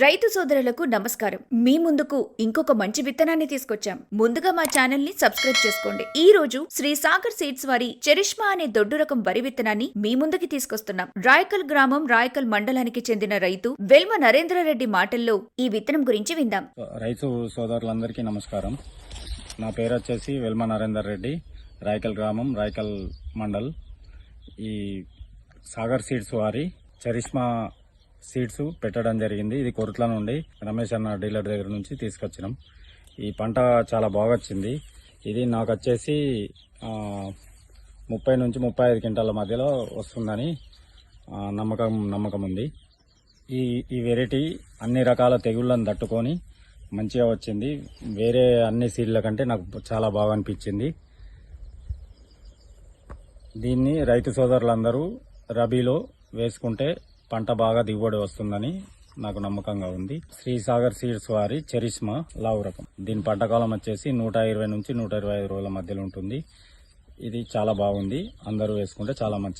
రైతు సోదరులకు నమస్కారం. మీ ముందుకు ఇంకొక మంచి విత్తనాన్ని తీసుకొచ్చాం. ముందుగా మా ఛానల్ని సబ్స్క్రైబ్ చేసుకోండి. ఈ రోజు శ్రీ సాగర్ సీడ్స్ వారి చరిష్మా అనే దొడ్డు రకం వరి విత్తనాన్ని మీ ముందుకి తీసుకొస్తున్నాం. రాయకల్ గ్రామం రాయకల్ మండలానికి చెందిన రైతు వెల్మ నరేంద్రరెడ్డి మాటల్లో ఈ విత్తనం గురించి విందాం. రైతు సోదరులందరికీ నమస్కారం. నా పేరు వచ్చేసి వెల్మ నరేందర్ రెడ్డి రాయకల్ గ్రామం రాయకల్ మండల్. ఈ సాగర్ సీడ్స్ వారి చరిష్మా సీడ్స్ పెట్టడం జరిగింది. ఇది కొరుట్ల నుండి రమేష్ అన్న డీలర్ దగ్గర నుంచి తీసుకొచ్చినాం. ఈ పంట చాలా బాగా వచ్చింది. ఇది నాకు వచ్చేసి ముప్పై నుంచి ముప్పై ఐదు క్వింటాల మధ్యలో వస్తుందని నమ్మకం నమ్మకం ఉంది. ఈ ఈ వెరైటీ అన్ని రకాల తెగుళ్ళను తట్టుకొని మంచిగా వచ్చింది. వేరే అన్ని సీడ్ల కంటే నాకు చాలా బాగా అనిపించింది. దీన్ని రైతు సోదరులందరూ రబీలో వేసుకుంటే పంట బాగా దిగుబడి వస్తుందని నాకు నమ్మకంగా ఉంది. శ్రీసాగర్ సీడ్స్ వారి చెరిస్మా లావు రకం. దీని పంటకాలం వచ్చేసి నూట ఇరవై నుంచి నూట ఇరవై ఐదు రోజుల మధ్యలో ఉంటుంది. ఇది చాలా బాగుంది. అందరూ వేసుకుంటే చాలా మంచిది.